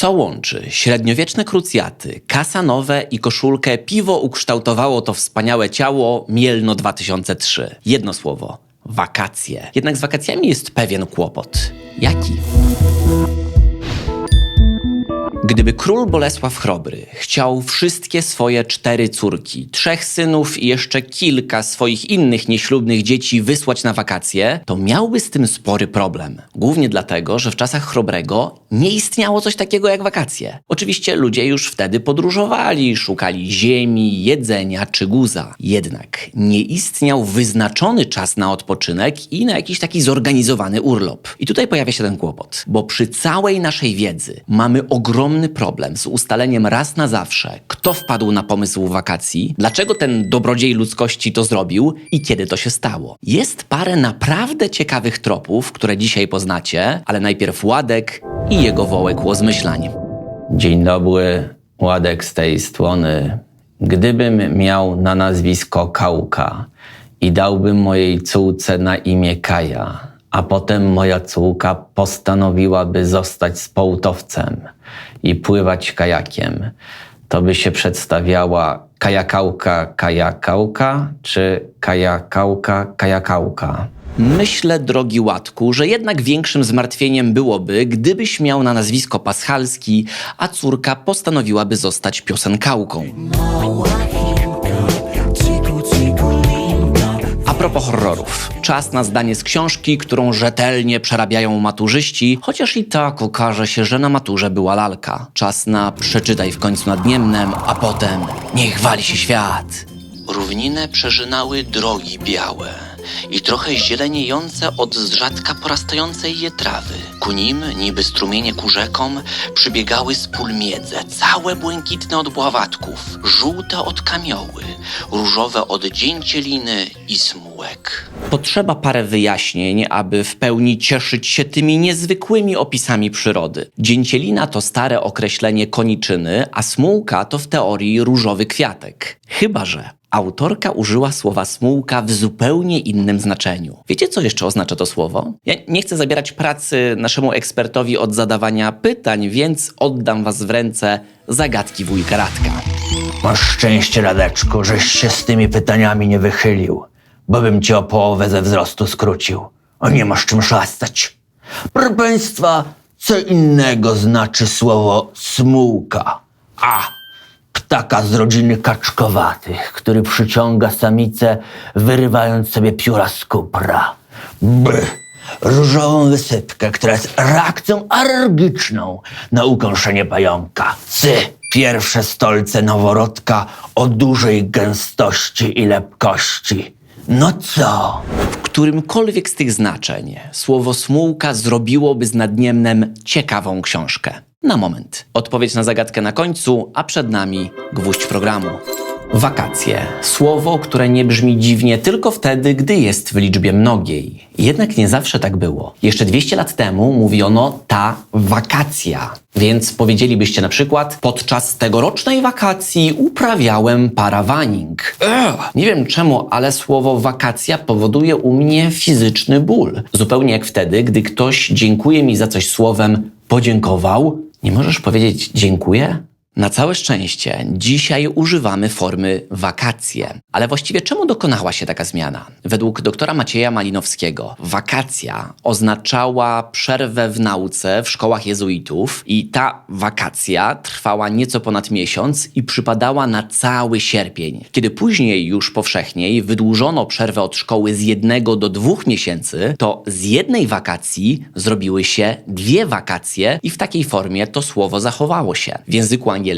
Co łączy średniowieczne krucjaty, kasanowe i koszulkę Piwo ukształtowało to wspaniałe ciało Mielno 2003. Jedno słowo. Wakacje. Jednak z wakacjami jest pewien kłopot. Jaki? Gdyby król Bolesław Chrobry chciał wszystkie swoje cztery córki, trzech synów i jeszcze kilka swoich innych nieślubnych dzieci wysłać na wakacje, to miałby z tym spory problem. Głównie dlatego, że w czasach Chrobrego nie istniało coś takiego jak wakacje. Oczywiście ludzie już wtedy podróżowali, szukali ziemi, jedzenia czy guza. Jednak nie istniał wyznaczony czas na odpoczynek i na jakiś taki zorganizowany urlop. I tutaj pojawia się ten kłopot, bo przy całej naszej wiedzy mamy ogromny problem z ustaleniem raz na zawsze, kto wpadł na pomysł wakacji, dlaczego ten dobrodziej ludzkości to zrobił i kiedy to się stało. Jest parę naprawdę ciekawych tropów, które dzisiaj poznacie, ale najpierw Ładek i jego wołek łozmyślań. Dzień dobry, Ładek z tej strony. Gdybym miał na nazwisko Kałka i dałbym mojej córce na imię Kaja, a potem moja córka postanowiłaby zostać sportowcem i pływać kajakiem, to by się przedstawiała kajakałka kajakałka czy kajakałka kajakałka. Myślę, drogi Łatku, że jednak większym zmartwieniem byłoby, gdybyś miał na nazwisko Paschalski, a córka postanowiłaby zostać piosenkałką. A propos horrorów. Czas na zdanie z książki, którą rzetelnie przerabiają maturzyści, chociaż i tak okaże się, że na maturze była lalka. Czas na przeczytaj w końcu nad Niemnem, a potem niech wali się świat. Równinę przeżynały drogi białe i trochę zieleniejące od z rzadka porastającej je trawy. Ku nim, niby strumienie ku rzekom, przybiegały z pól miedze, całe błękitne od bławatków, żółte od kamioły, różowe od dzięcieliny i smułek. Potrzeba parę wyjaśnień, aby w pełni cieszyć się tymi niezwykłymi opisami przyrody. Dzięcielina to stare określenie koniczyny, a smułka to w teorii różowy kwiatek. Chyba, że autorka użyła słowa smułka w zupełnie innym znaczeniu. Wiecie, co jeszcze oznacza to słowo? Ja nie chcę zabierać pracy naszemu ekspertowi od zadawania pytań, więc oddam was w ręce zagadki wujka Radka. Masz szczęście, Radeczku, żeś się z tymi pytaniami nie wychylił, bo bym cię o połowę ze wzrostu skrócił. O nie masz czym szastać. Proszę państwa, co innego znaczy słowo smułka? A. Ptaka z rodziny kaczkowatych, który przyciąga samicę, wyrywając sobie pióra z kupra. B. Różową wysypkę, która jest reakcją alergiczną na ukąszenie pająka. C. Pierwsze stolce noworodka o dużej gęstości i lepkości. No co? W którymkolwiek z tych znaczeń słowo smułka zrobiłoby z nadniemnem ciekawą książkę. Na moment. Odpowiedź na zagadkę na końcu, a przed nami gwóźdź programu. Wakacje. Słowo, które nie brzmi dziwnie tylko wtedy, gdy jest w liczbie mnogiej. Jednak nie zawsze tak było. Jeszcze 200 lat temu mówiono ta wakacja. Więc powiedzielibyście na przykład, podczas tegorocznej wakacji uprawiałem parawaning. Nie wiem czemu, ale słowo wakacja powoduje u mnie fizyczny ból. Zupełnie jak wtedy, gdy ktoś dziękuję mi za coś słowem podziękował. Nie możesz powiedzieć dziękuję? Na całe szczęście dzisiaj używamy formy wakacje. Ale właściwie czemu dokonała się taka zmiana? Według doktora Macieja Malinowskiego wakacja oznaczała przerwę w nauce w szkołach jezuitów i ta wakacja trwała nieco ponad miesiąc i przypadała na cały sierpień. Kiedy później już powszechniej wydłużono przerwę od szkoły z jednego do dwóch miesięcy, to z jednej wakacji zrobiły się dwie wakacje i w takiej formie to słowo zachowało się. W języku angielskim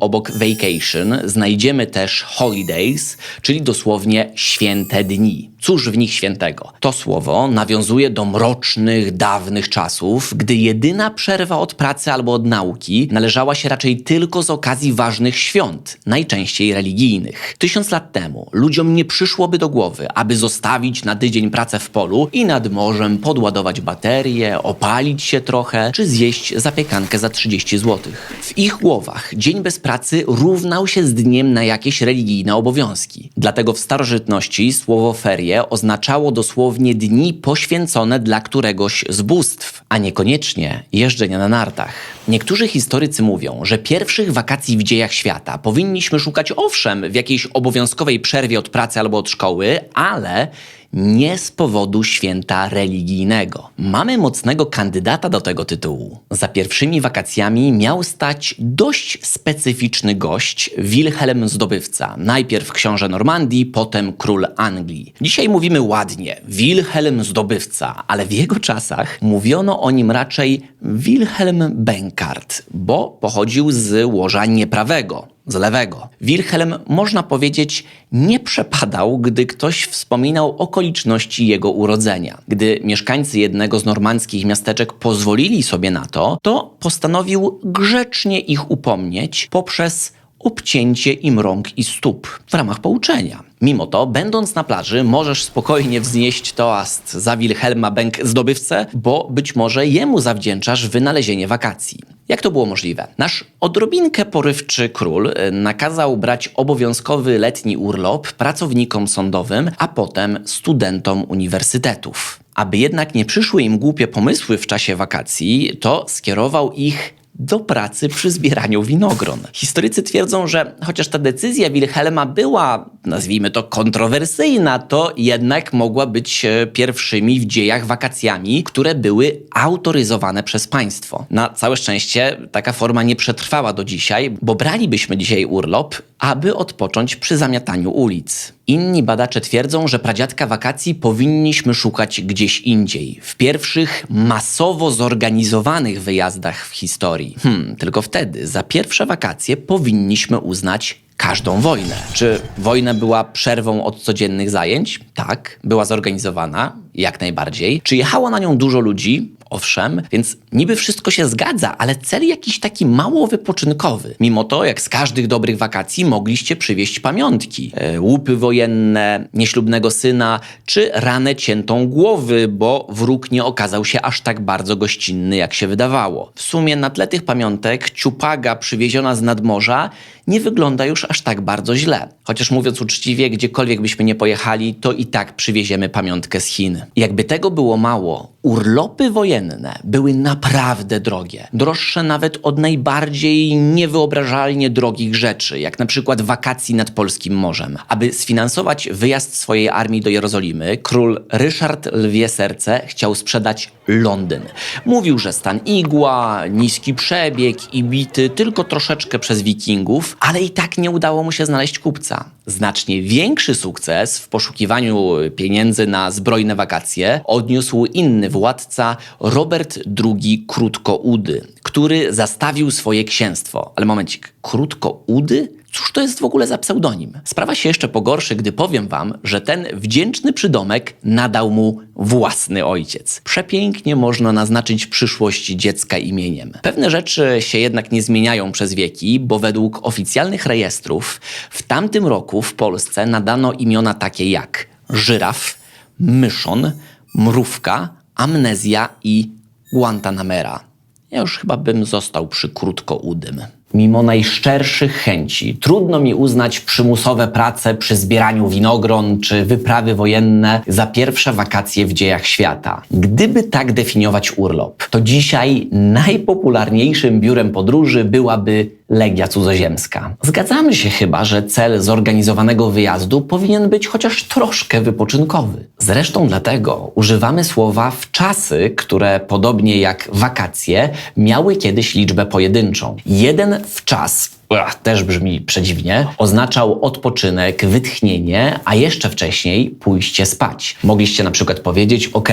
obok vacation znajdziemy też holidays, czyli dosłownie święte dni. Cóż w nich świętego? To słowo nawiązuje do mrocznych, dawnych czasów, gdy jedyna przerwa od pracy albo od nauki należała się raczej tylko z okazji ważnych świąt, najczęściej religijnych. Tysiąc lat temu ludziom nie przyszłoby do głowy, aby zostawić na tydzień pracę w polu i nad morzem podładować baterie, opalić się trochę, czy zjeść zapiekankę za 30 zł. W ich głowach dzień bez pracy równał się z dniem na jakieś religijne obowiązki. Dlatego w starożytności słowo ferie oznaczało dosłownie dni poświęcone dla któregoś z bóstw, a niekoniecznie jeżdżenia na nartach. Niektórzy historycy mówią, że pierwszych wakacji w dziejach świata powinniśmy szukać owszem w jakiejś obowiązkowej przerwie od pracy albo od szkoły, ale nie z powodu święta religijnego. Mamy mocnego kandydata do tego tytułu. Za pierwszymi wakacjami miał stać dość specyficzny gość, Wilhelm Zdobywca. Najpierw książę Normandii, potem król Anglii. Dzisiaj mówimy ładnie, Wilhelm Zdobywca, ale w jego czasach mówiono o nim raczej Wilhelm Benkart, bo pochodził z łoża nieprawego z lewego. Wilhelm, można powiedzieć, nie przepadał, gdy ktoś wspominał okoliczności jego urodzenia. Gdy mieszkańcy jednego z normandzkich miasteczek pozwolili sobie na to, to postanowił grzecznie ich upomnieć poprzez obcięcie im rąk i stóp w ramach pouczenia. Mimo to, będąc na plaży, możesz spokojnie wznieść toast za Wilhelma Bęk zdobywcę, bo być może jemu zawdzięczasz wynalezienie wakacji. Jak to było możliwe? Nasz odrobinkę porywczy król e, nakazał brać obowiązkowy letni urlop pracownikom sądowym, a potem studentom uniwersytetów. Aby jednak nie przyszły im głupie pomysły w czasie wakacji, to skierował ich do pracy przy zbieraniu winogron. Historycy twierdzą, że chociaż ta decyzja Wilhelma była, nazwijmy to, kontrowersyjna, to jednak mogła być e, pierwszymi w dziejach wakacjami, które były autoryzowane przez państwo. Na całe szczęście taka forma nie przetrwała do dzisiaj, bo bralibyśmy dzisiaj urlop, aby odpocząć przy zamiataniu ulic. Inni badacze twierdzą, że pradziadka wakacji powinniśmy szukać gdzieś indziej, w pierwszych masowo zorganizowanych wyjazdach w historii. Hmm, tylko wtedy za pierwsze wakacje powinniśmy uznać każdą wojnę. Czy wojna była przerwą od codziennych zajęć? Tak, była zorganizowana, jak najbardziej. Czy jechało na nią dużo ludzi? Owszem, więc niby wszystko się zgadza, ale cel jakiś taki mało wypoczynkowy. Mimo to, jak z każdych dobrych wakacji, mogliście przywieźć pamiątki. E, łupy wojenne, nieślubnego syna, czy ranę ciętą głowy, bo wróg nie okazał się aż tak bardzo gościnny, jak się wydawało. W sumie na tle tych pamiątek ciupaga przywieziona z nadmorza nie wygląda aż tak bardzo źle. Chociaż mówiąc uczciwie, gdziekolwiek byśmy nie pojechali, to i tak przywieziemy pamiątkę z Chin. Jakby tego było mało, urlopy wojenne były naprawdę drogie. Droższe nawet od najbardziej niewyobrażalnie drogich rzeczy, jak na przykład wakacji nad polskim morzem. Aby sfinansować wyjazd swojej armii do Jerozolimy, król Ryszard Lwie Serce chciał sprzedać Londyn. Mówił, że stan igła, niski przebieg i bity tylko troszeczkę przez wikingów, ale i tak nie udało mu się znaleźć kupca. Znacznie większy sukces w poszukiwaniu pieniędzy na zbrojne wakacje odniósł inny władca Robert II Krótkoudy, który zastawił swoje księstwo. Ale momencik, Krótkoudy? Cóż to jest w ogóle za pseudonim? Sprawa się jeszcze pogorszy, gdy powiem wam, że ten wdzięczny przydomek nadał mu własny ojciec. Przepięknie można naznaczyć przyszłość dziecka imieniem. Pewne rzeczy się jednak nie zmieniają przez wieki, bo według oficjalnych rejestrów w tamtym roku w Polsce nadano imiona takie jak żyraf, myszon, mrówka, amnezja i Guantanamera. Ja już chyba bym został przy krótkoudym. Mimo najszczerszych chęci, trudno mi uznać przymusowe prace przy zbieraniu winogron czy wyprawy wojenne za pierwsze wakacje w dziejach świata. Gdyby tak definiować urlop, to dzisiaj najpopularniejszym biurem podróży byłaby Legia Cudzoziemska. Zgadzamy się chyba, że cel zorganizowanego wyjazdu powinien być chociaż troszkę wypoczynkowy. Zresztą dlatego używamy słowa w czasy, które podobnie jak wakacje miały kiedyś liczbę pojedynczą. Jeden w czas Ach, też brzmi przedziwnie, oznaczał odpoczynek, wytchnienie, a jeszcze wcześniej pójście spać. Mogliście na przykład powiedzieć: OK,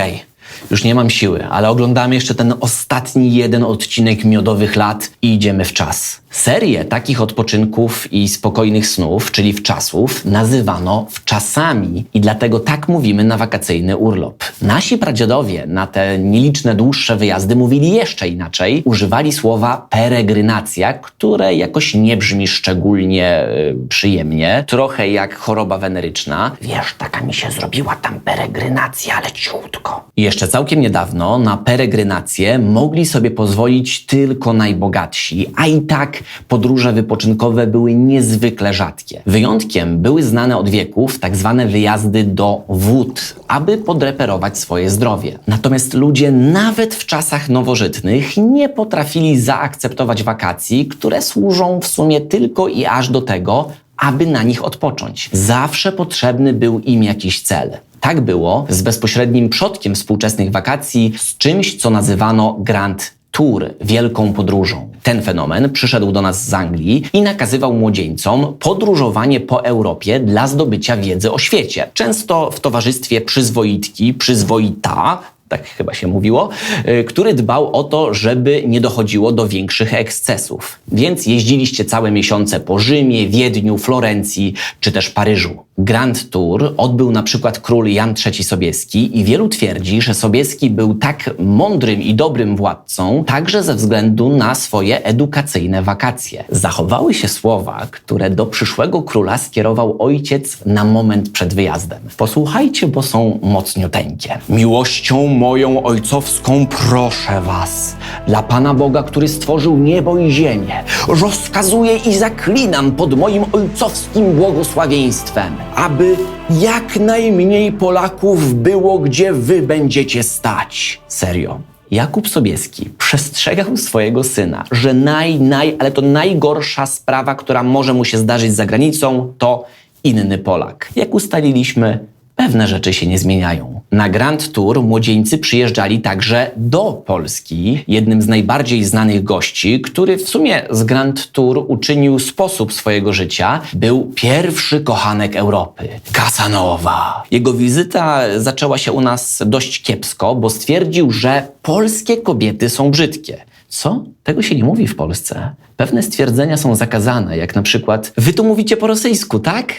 już nie mam siły, ale oglądamy jeszcze ten ostatni jeden odcinek miodowych lat i idziemy w czas. Serię takich odpoczynków i spokojnych snów, czyli wczasów, nazywano wczasami i dlatego tak mówimy na wakacyjny urlop. Nasi pradziadowie na te nieliczne dłuższe wyjazdy mówili jeszcze inaczej. Używali słowa peregrynacja, które jakoś nie brzmi szczególnie y, przyjemnie, trochę jak choroba weneryczna. Wiesz, taka mi się zrobiła tam peregrynacja, ale ciutko. I jeszcze całkiem niedawno na peregrinację mogli sobie pozwolić tylko najbogatsi, a i tak podróże wypoczynkowe były niezwykle rzadkie. Wyjątkiem były znane od wieków tak zwane wyjazdy do wód, aby podreperować swoje zdrowie. Natomiast ludzie nawet w czasach nowożytnych nie potrafili zaakceptować wakacji, które służą w sumie tylko i aż do tego, aby na nich odpocząć. Zawsze potrzebny był im jakiś cel. Tak było z bezpośrednim przodkiem współczesnych wakacji, z czymś, co nazywano Grand Tour, wielką podróżą. Ten fenomen przyszedł do nas z Anglii i nakazywał młodzieńcom podróżowanie po Europie dla zdobycia wiedzy o świecie. Często w towarzystwie przyzwoitki, przyzwoita, tak chyba się mówiło, y, który dbał o to, żeby nie dochodziło do większych ekscesów. Więc jeździliście całe miesiące po Rzymie, Wiedniu, Florencji czy też Paryżu. Grand Tour odbył na przykład król Jan III Sobieski i wielu twierdzi, że Sobieski był tak mądrym i dobrym władcą, także ze względu na swoje edukacyjne wakacje. Zachowały się słowa, które do przyszłego króla skierował ojciec na moment przed wyjazdem. Posłuchajcie, bo są mocniuteńkie. Miłością moją ojcowską proszę was, dla Pana Boga, który stworzył niebo i ziemię, rozkazuję i zaklinam pod moim ojcowskim błogosławieństwem, aby jak najmniej Polaków było, gdzie wy będziecie stać. Serio. Jakub Sobieski przestrzegał swojego syna, że naj, naj, ale to najgorsza sprawa, która może mu się zdarzyć za granicą, to inny Polak. Jak ustaliliśmy, pewne rzeczy się nie zmieniają. Na Grand Tour młodzieńcy przyjeżdżali także do Polski. Jednym z najbardziej znanych gości, który w sumie z Grand Tour uczynił sposób swojego życia, był pierwszy kochanek Europy Casanova. Jego wizyta zaczęła się u nas dość kiepsko, bo stwierdził, że polskie kobiety są brzydkie. Co? Tego się nie mówi w Polsce. Pewne stwierdzenia są zakazane, jak na przykład Wy tu mówicie po rosyjsku, tak?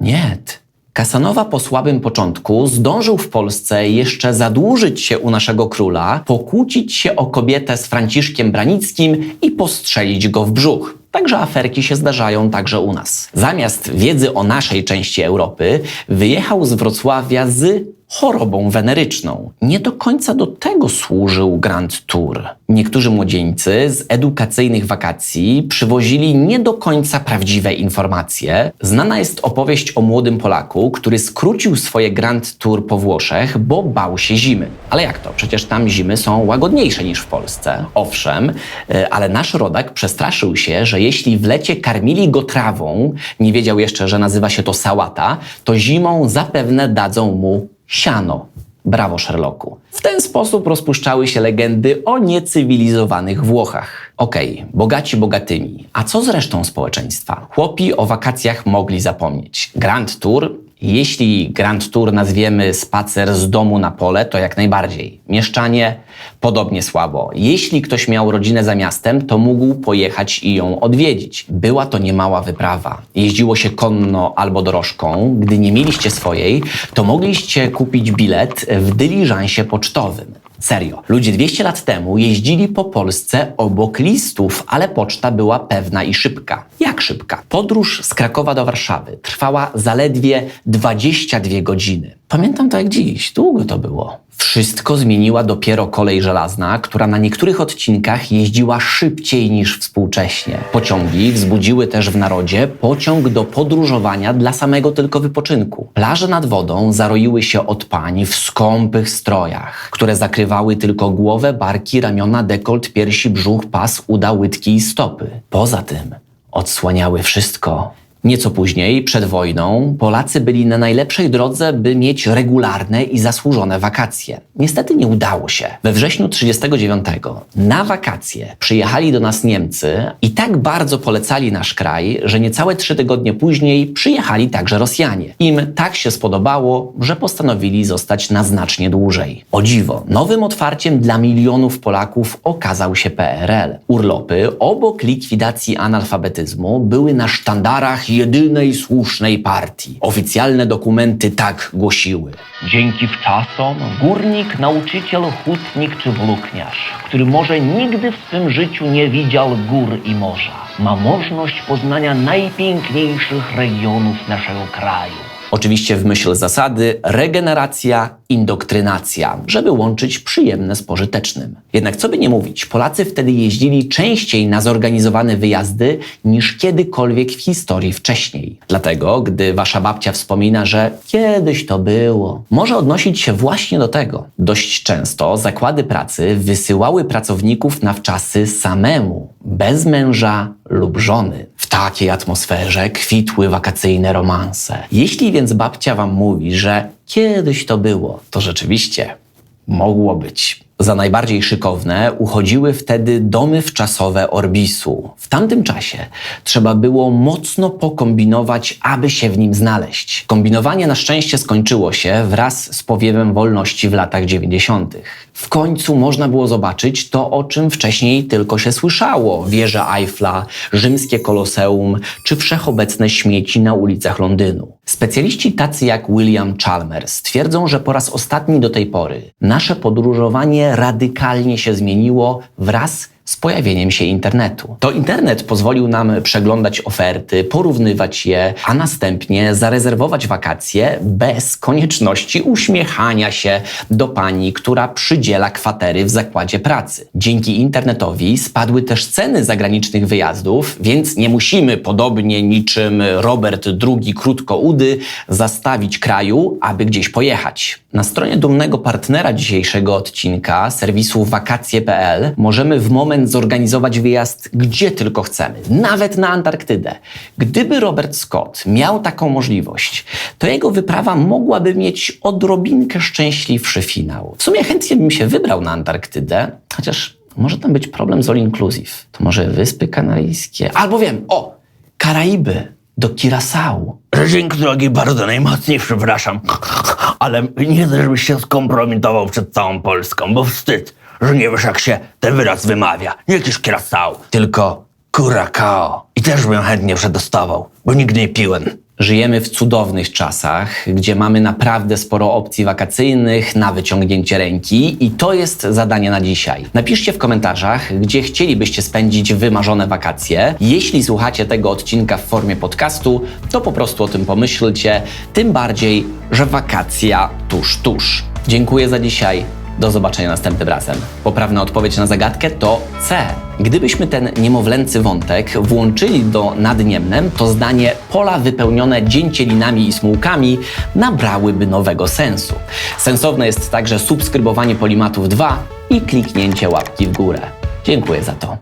Nie. Kasanowa po słabym początku zdążył w Polsce jeszcze zadłużyć się u naszego króla, pokłócić się o kobietę z Franciszkiem Branickim i postrzelić go w brzuch. Także aferki się zdarzają także u nas. Zamiast wiedzy o naszej części Europy, wyjechał z Wrocławia z chorobą weneryczną. Nie do końca do tego służył Grand Tour. Niektórzy młodzieńcy z edukacyjnych wakacji przywozili nie do końca prawdziwe informacje. Znana jest opowieść o młodym Polaku, który skrócił swoje Grand Tour po Włoszech, bo bał się zimy. Ale jak to? Przecież tam zimy są łagodniejsze niż w Polsce. Owszem, e, ale nasz rodak przestraszył się, że jeśli w lecie karmili go trawą, nie wiedział jeszcze, że nazywa się to sałata, to zimą zapewne dadzą mu siano. Brawo, Sherlocku. W ten sposób rozpuszczały się legendy o niecywilizowanych Włochach. Okej, bogaci bogatymi. A co z resztą społeczeństwa? Chłopi o wakacjach mogli zapomnieć. Grand Tour jeśli Grand Tour nazwiemy spacer z domu na pole, to jak najbardziej. Mieszczanie podobnie słabo. Jeśli ktoś miał rodzinę za miastem, to mógł pojechać i ją odwiedzić. Była to niemała wyprawa. Jeździło się konno albo dorożką. Gdy nie mieliście swojej, to mogliście kupić bilet w dyliżansie pocztowym. Serio. Ludzie 200 lat temu jeździli po Polsce obok listów, ale poczta była pewna i szybka. Jak szybka? Podróż z Krakowa do Warszawy trwała zaledwie 22 godziny. Pamiętam to jak dziś. Długo to było. Wszystko zmieniła dopiero kolej żelazna, która na niektórych odcinkach jeździła szybciej niż współcześnie. Pociągi wzbudziły też w narodzie pociąg do podróżowania dla samego tylko wypoczynku. Plaże nad wodą zaroiły się od pań w skąpych strojach, które zakrywały tylko głowę, barki, ramiona, dekolt, piersi, brzuch, pas, uda, łydki i stopy. Poza tym odsłaniały wszystko. Nieco później, przed wojną, Polacy byli na najlepszej drodze, by mieć regularne i zasłużone wakacje. Niestety nie udało się. We wrześniu 1939 na wakacje przyjechali do nas Niemcy i tak bardzo polecali nasz kraj, że niecałe trzy tygodnie później przyjechali także Rosjanie. Im tak się spodobało, że postanowili zostać na znacznie dłużej. O dziwo, nowym otwarciem dla milionów Polaków okazał się PRL. Urlopy obok likwidacji analfabetyzmu były na sztandarach jedynej słusznej partii. Oficjalne dokumenty tak głosiły. Dzięki wczasom górnik, nauczyciel, hutnik czy włókniarz, który może nigdy w swym życiu nie widział gór i morza, ma możliwość poznania najpiękniejszych regionów naszego kraju. Oczywiście w myśl zasady regeneracja, indoktrynacja, żeby łączyć przyjemne z pożytecznym. Jednak co by nie mówić, Polacy wtedy jeździli częściej na zorganizowane wyjazdy niż kiedykolwiek w historii wcześniej. Dlatego, gdy wasza babcia wspomina, że kiedyś to było, może odnosić się właśnie do tego. Dość często zakłady pracy wysyłały pracowników na wczasy samemu, bez męża lub żony. W takiej atmosferze kwitły wakacyjne romanse. Jeśli więc babcia wam mówi, że kiedyś to było, to rzeczywiście mogło być. Za najbardziej szykowne uchodziły wtedy domy wczasowe Orbisu. W tamtym czasie trzeba było mocno pokombinować, aby się w nim znaleźć. Kombinowanie na szczęście skończyło się wraz z powiewem wolności w latach 90. W końcu można było zobaczyć to, o czym wcześniej tylko się słyszało: wieże Eiffla, rzymskie koloseum czy wszechobecne śmieci na ulicach Londynu. Specjaliści tacy jak William Chalmers twierdzą, że po raz ostatni do tej pory nasze podróżowanie radykalnie się zmieniło wraz z pojawieniem się internetu. To internet pozwolił nam przeglądać oferty, porównywać je, a następnie zarezerwować wakacje bez konieczności uśmiechania się do pani, która przydziela kwatery w zakładzie pracy. Dzięki internetowi spadły też ceny zagranicznych wyjazdów, więc nie musimy, podobnie niczym Robert II Krótkoudy, zastawić kraju, aby gdzieś pojechać. Na stronie dumnego partnera dzisiejszego odcinka, serwisu wakacje.pl, możemy w moment zorganizować wyjazd gdzie tylko chcemy, nawet na Antarktydę. Gdyby Robert Scott miał taką możliwość, to jego wyprawa mogłaby mieć odrobinkę szczęśliwszy finał. W sumie chętnie bym się wybrał na Antarktydę, chociaż może tam być problem z all inclusive. To może Wyspy Kanaryjskie, albo wiem, o, Karaiby, do Curaçao. Dzięki drogi, bardzo najmocniej przepraszam, ale nie żebyś się skompromitował przed całą Polską, bo wstyd, że nie wiesz jak się ten wyraz wymawia. Nie jakiś krasał, tylko curacao. I też bym chętnie przedostawał, bo nigdy nie piłem. Żyjemy w cudownych czasach, gdzie mamy naprawdę sporo opcji wakacyjnych na wyciągnięcie ręki i to jest zadanie na dzisiaj. Napiszcie w komentarzach, gdzie chcielibyście spędzić wymarzone wakacje. Jeśli słuchacie tego odcinka w formie podcastu, to po prostu o tym pomyślcie, tym bardziej, że wakacja tuż, tuż. Dziękuję za dzisiaj. Do zobaczenia następnym razem. Poprawna odpowiedź na zagadkę to C. Gdybyśmy ten niemowlęcy wątek włączyli do nadniemnem, to zdanie pola wypełnione dzięcielinami i smułkami nabrałyby nowego sensu. Sensowne jest także subskrybowanie Polimatów 2 i kliknięcie łapki w górę. Dziękuję za to.